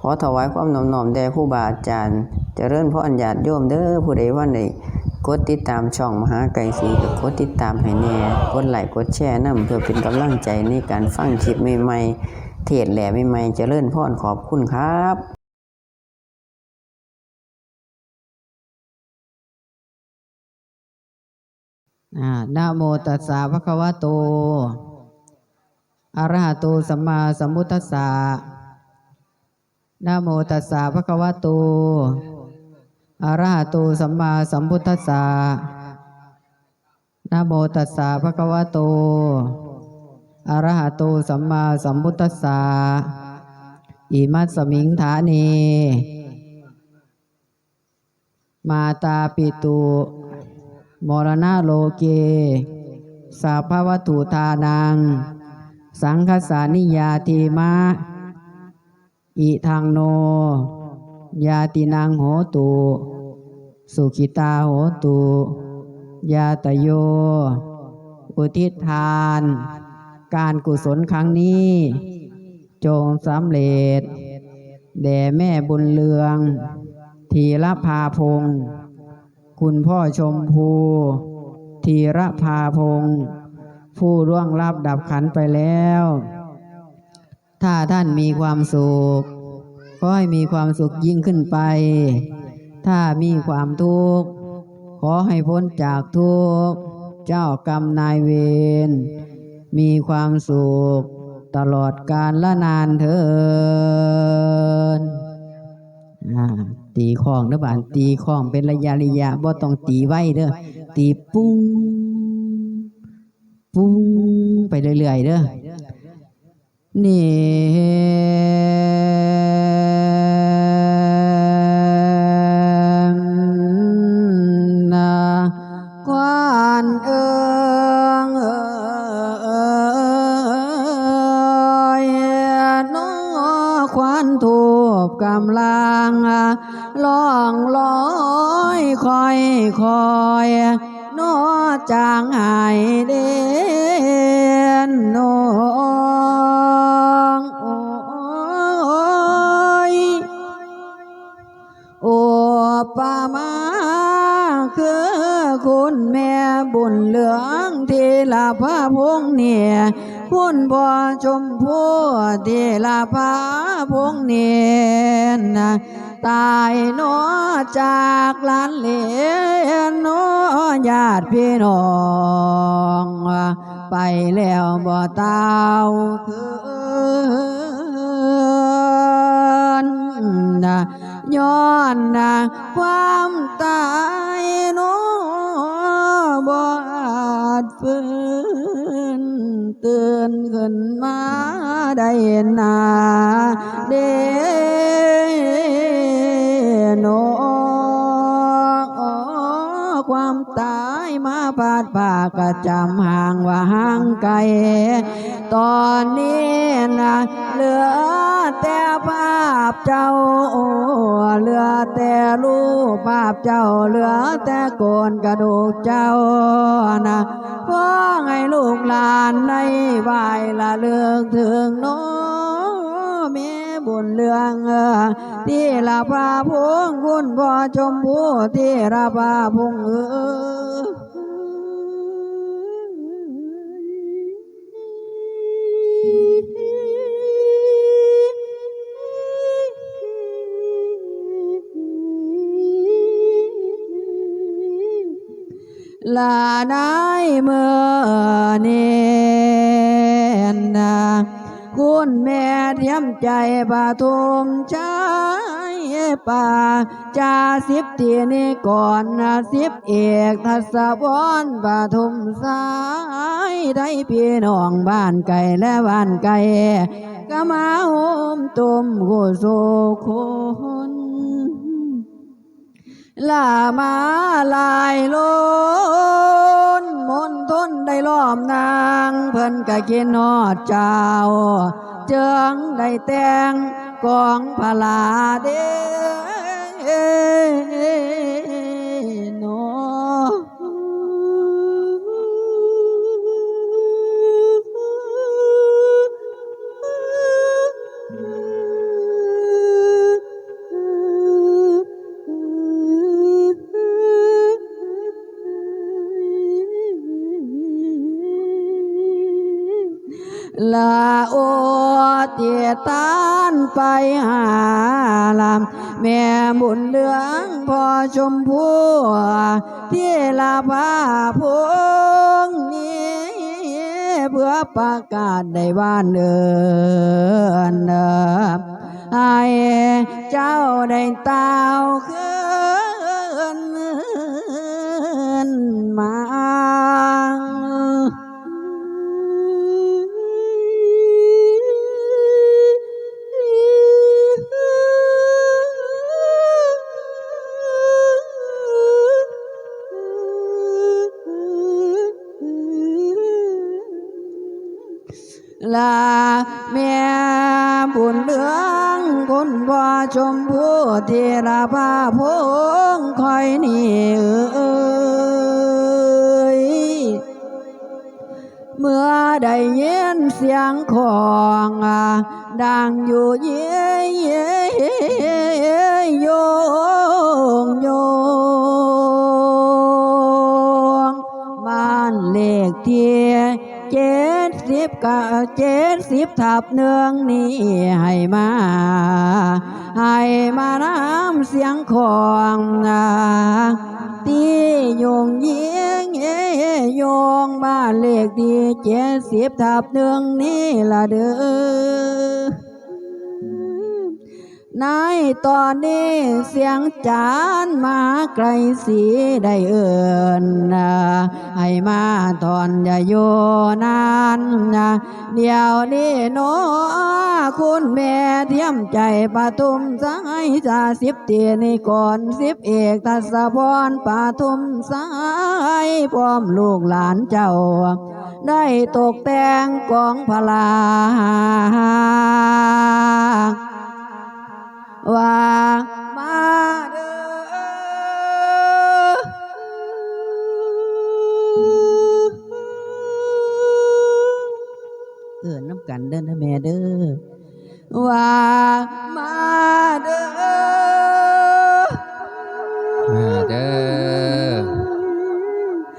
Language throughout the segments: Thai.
ขอถวายความนอบน้อมแด่ครูบาอาจารย์เจริญพรญญาตโยมเด้อผู้ใดว่าได้กดติดตามช่องมหาไกรศรีก็กดติดตามให้แน่กดไลค์กดแชร์นํเพื่อเป็นกำลังใจในการฟังคลิปใหม่ๆเทศแหล่ใหม่ๆเจริญพรขอบคุณครับ่านะโมตัสสะภะคะวะโตอะระหะโตสัมมาสัมพุทธัสสะ นะโมตัสสะภะคะวะโต อะระหะโตสัมมาสัมพุทธัสสะนะโมตัสสะภะคะวะโต อะระหะโตสัมมาสัมพุทธัสสะ อิมัสสมิงฐานี มาตาปิตุมรณะโลเก สาภวัตุทานัง สังคสานิยาทีมะ อิทังโน ยาตินังโหตุ สุขิตาโหตุ ยาตโย อุทิศทาน การกุศลครั้งนี้ จงสำเร็จ แด่แม่บุญเรืองทีละพาพง คุณพ่อชมพูธีระภาพง ผู้ร่วงลับดับขันไปแล้ว ถ้าท่านมีความสุขขอให้มีความสุขยิ่งขึ้นไป ถ้ามีความทุกข์ขอให้พ้นจากทุกข์เจ้ากรรมนายเวรมีความสุขตลอดกาลละนานเถินตีข้องเด้อบานตีข้องเป็นระยะระยะบ่ต้องตีไว้เด้อตีปุ้งปุ้งไปเรื่อยๆเด้อ นี่ ปามาคือคุณแม่บุญเหลืองที่ลาพาพงเนี่ยคุณพ่อชมพู่ที่ลาพาพงเนี่ยนะตายนอจากหลานเหลนหนอญาติพี่น้องไปแล้วบ่เตาคืน นะย้อนนะความตายโนบอาจฟื้นเตือนขึ้นมาได้นาเดโนความตายมาพาดปากกระจำห่างว่าห่างไกล ตอนนี้นะเหลือ แต่ภาพเจ้าเหลือแต่รูปภาพเจ้าเหลือแต่โกนกระดูกเจ้านะขอให้ลูกหลานในไหวละเลืองถึงน้แม่บุญเรืองเออที่ละพาพงคุณพ่อชมพู่ที่ละพาพงเออ ลานายเมื่อเนนาคุณแม่เทียมใจปาทุมใจป่าจาสิบตีนี่ก่อนนะสิบเอกทัศวรปาทุมสายได้พี่น้องบ้านไก่และบ้านไก่ก็มาโฮมตุมกุโซคน ลามาลายโลนมนทนได้ล้อมนาง เพิ่นกะกินนอดเจ้า เจิงได้แต่งกองพลาเด้ ไปหาลำแม่บุญเหลืองพ่อชมพู่ที่ลาพาพงนี้เพื่อประกาศในบ้านเดินเดิมให้เจ้าได้เต้าขึ้น ลาแม่บุญเลืองคุณพ่ชมพู่ที่ราพาพงคอยนี่เอ้ยเมื่อได้ยินเสียงของดังอยู่เย่เย่โยงโยงานเลขที่เจ็ดสิบกะเจ็ดสิบทับเนืองนี้ให้มา ให้มาน้ำเสียงของอ่าตีโยงยิงเอโยงบ้านเลขที่เจ็ดสิบทับเนืองนี้ละเด้อ ในตอนนี้เสียงจานมาไกลสีได้เอินนะให้มาตอนอย่าโยนานนะเดี๋ยวนี้โนคุณแม่เทียมใจปทุมสายจาสิบเตียนี่ก่อนสิบเอกทัศพรปทุมสายพร้อมลูกหลานเจ้า ได้ตกแต่งกองพลา ว่ามาเด้อเอินน้ำกันเด้อนะแม่เด้อว่ามาเด้อมาเด้อ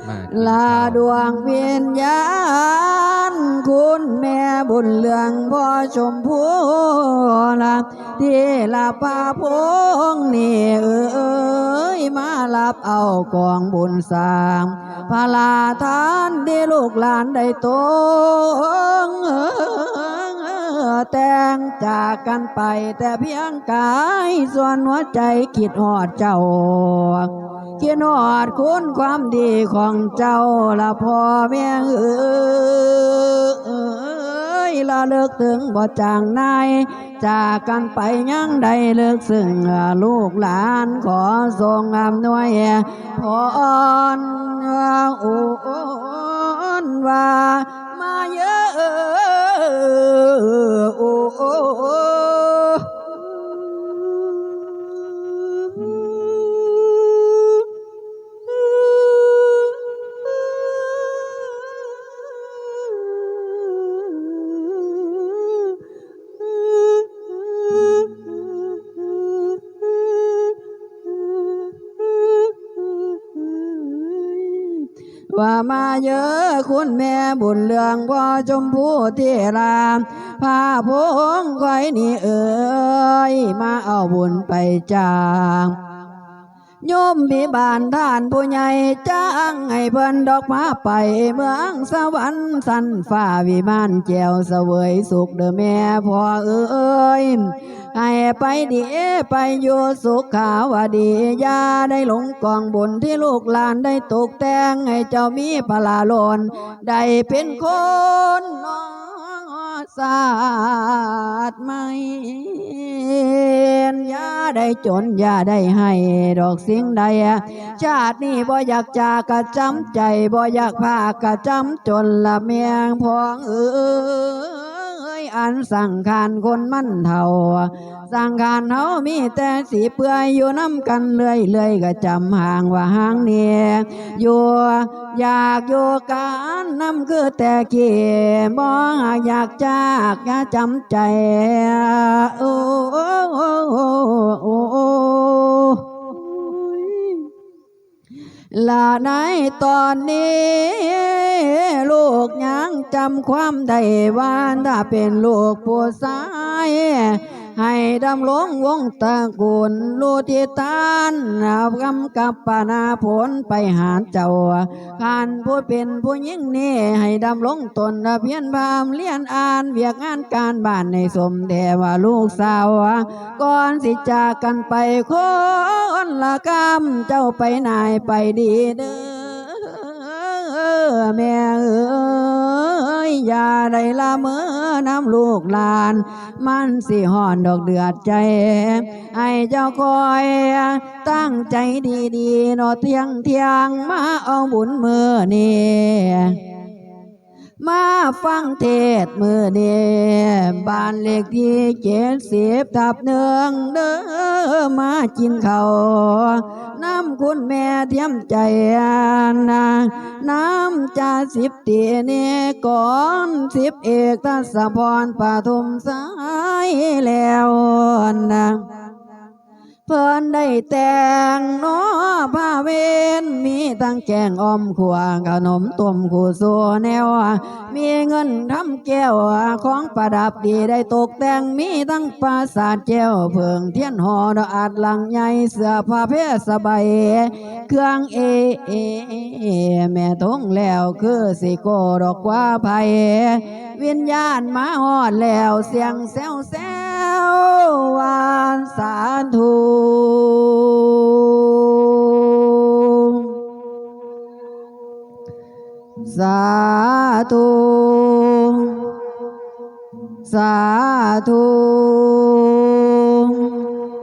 มากินลาข้วดวงวิญญาณ คุณแม่บุญเลืองพ่อชมพูละที่ลาป่าพงนี่เอ้ยมารับเอากองบุญสร้างพระลาทานที่ลูกหลานได้ตง แต่งจากกันไปแต่เพียงกายส่วนหัวใจคิดหอดเจ้าคิดหอดคุณความดีของเจ้าละพ่อแม่เอ้ยละเลิกถึงบ่จางนายจากกันไปยังใดเลิกซึ่งลูกหลานขอทรงอำนวยพรอุนว่า ว่ามาเยอะคุณแม่บุญเรืองพ่อชมพู่ที่รามพาพงไว้นี่เอ๋ยมาเอาบุญไปจาง โยมพิบาลท่านผู้ใหญ่จ้างให้เพิ่นดอกมาไปเมืองสวรรค์สันฟ้าวิมานแจวเสวยสุขเด้อแม่พ่อเอ้ยให้ไปดีไปอยู่สุขขาวดียาได้หลงกองบุญที่ลูกหลานได้ตกแต่งให้เจ้ามีพลาโลนได้เป็นคนน้อ ศาสตร์ไม่ยาได้จนยาได้ให้ ดอกสิ่งใดอะชาตินี้บ่อยากจากกะจำใจบ่อยากพากะจำจนละเมียงพองเอ้ ยอันสั่งคานคนมันเท่า สังขารเฮามีแต่สีเปื่อยอยู่น้ำกันเลื่อยเลื่อยก็จำห่างว่าห่างเนี่ยอยู่อยากอยู่กันน้ำคือแต่เกี่บ่อยากจากอย่าจำใจโอ้โอ้โอ้โอ้โอ้ ละในตอนนี้ ลูกยังจำความได้ว่าถ้าเป็นลูกผู้ชาย ให้ดำรงวงตะกูลลูที่ตานกำกับปานาผลไปหาเจ้าการผู้เป็นผู้หญิงนี่ให้ดำรงตนเพียนพามเลียนอ่านเวียกงานการบ้านในสมเทว่าลูกสาวก่อนสิจากกันไปคนละกรรมเจ้าไปไหนไปดีเด้อแม่เอ้ ยอย่าได้ละเมอน้ำลูกหลาน มันสิห่อนดอกเดือดใจ ไอ้เจ้าคอยตั้งใจดีๆนอเทียงเทียงมาเอาบุญมือนี่ มาฟังเทศมือเดีบ้านเลขที่เจ็ดสิบทับหนึ่งเด้อมากินเขาน้ำคุณแม่เทียมใจนะน้ำจ่าสิบตีเนก่อนสิบเอกทัศพรปฐมสายแล้วนะ เพิ่นได้แต่งน้อผ้าเวนมีตั้งแกงอ้อมขวางขนมต้มขู่สัวแนว มีเงินทำแก้วของประดับดีได้ตกแต่งมีทั้งปราสาทแก้วเพิงเทียนหอดอกอาดหลังใหญ่เสื้อผ้าเพศสบายเครื่องเอเอเอแม่ทงแล้วคือสิโกดอกว่าภัย วิญญาณมาหอดแล้วเสียงแซวแซวหวานสาธุสาธุสาธุ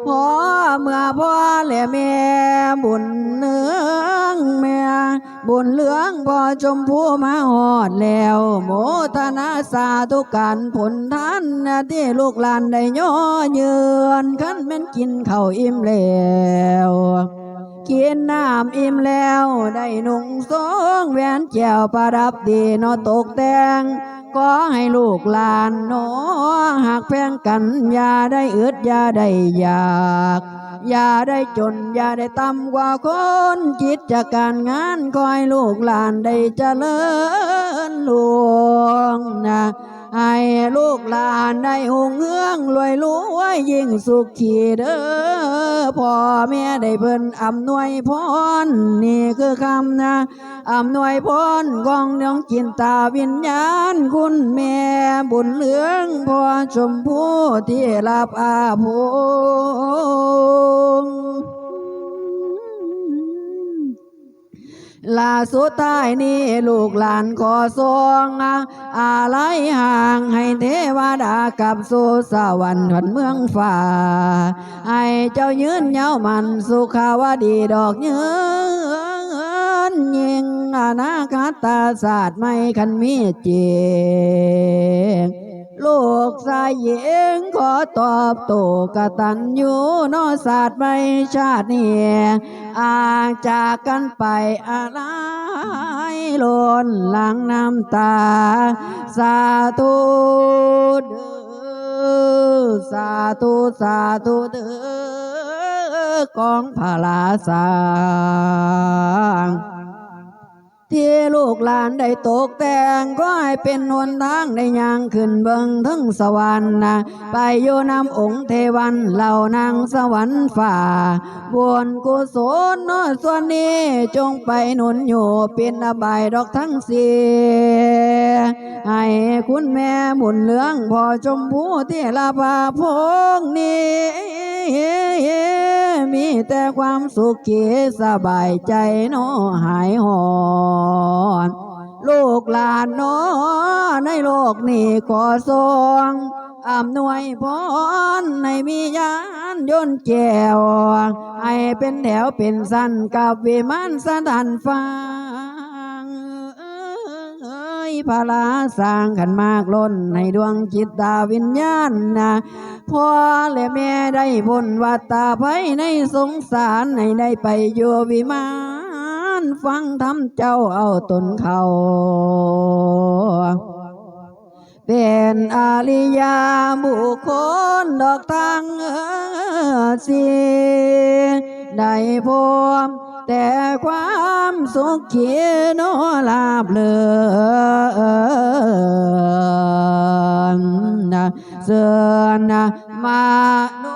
พ่อเมื่อพ่อและแม่บุญเนืองแม่ บุญเหลืองพอชมพูมาหอดแล้ว โมทนาสาธุการผลท่านที่ลูกหลานได้ย่อเยือนขันแม่นกินข้าวอิ่มแล้วกินน้ำอิ่มแล้ว ได้นุ่งสงแหวนแจวประดับดีนอตกแต่ง ก็ให้ลูกหลานโนหากแพงกันอย่าได้อึดอย่าได้อยากอย่าได้จนอย่าได้ต่ำกว่าคนจิตจากการงานคอยลูกหลานได้เจริญลวงนะ ให้ลูกหลานได้หงเฮืองรวยรวยยิ่งสุขขีเด้อพ่อแม่ได้เพิ่นอำนวยพรนี่คือคำนะอำนวยพรของน้องจินตาวิญญาณ คุณแม่บุญเหลืองพ่อชมพู่ที่รับอาภง ลาสุดท้ายนี้ลูกหลานขอทรงอะไรห่างให้เทวดากับสู่สวรรค์วันเมืองฟ้าให้เจ้ายืนเยามันสุขาวดีดอกเยืนยิงอนาคตาศาสตร์ไม่คันมีเจง ลูกชายหญิงขอตอบโตกตันยูนอศาสตร์ไม่ชาตินี้อาจากกันไปอะไรล้นหลังน้ำตา สาธุเด้อสาธุสาธุเด้อกองพลาสาง ที่ลูกหลานได้ตกแต่งก็ให้เป็นหนทางได้ย่างขึ้นเบิงถึงสวรรค์นะไปอยู่นำองค์เทวันเหล่านางสวรรค์ฝ่าบวนกุศลน้อส่วนนี้จงไปหนุนอยู่เป็นอบายดอกทั้งสีให้คุณแม่หมุนเหลืองพอชมพูที่ลาภาพงนี้ มีแต่ความสุขเกีสบายใจโนหายหอนลูกหลานโนในโลกนี้ขอทรงอำนวยพรในมียานยนต์แจวให้เป็นแถวเป็นสั้นกับวิมานสถานฟ้า พาลาสร้างขันมากล้นในดวงจิตตาวิญญาณนะพ่อและแม่ได้พ้นวัฏตาภัยในสงสารในได้ไปอยู่วิมานฟังธรรมเจ้าเอาตนเขาเป็นอาริยาบุคคลดอกทางเสีได้พบ แต่ความสุขเขียนลาบเลือนนะเสือนนะมาโน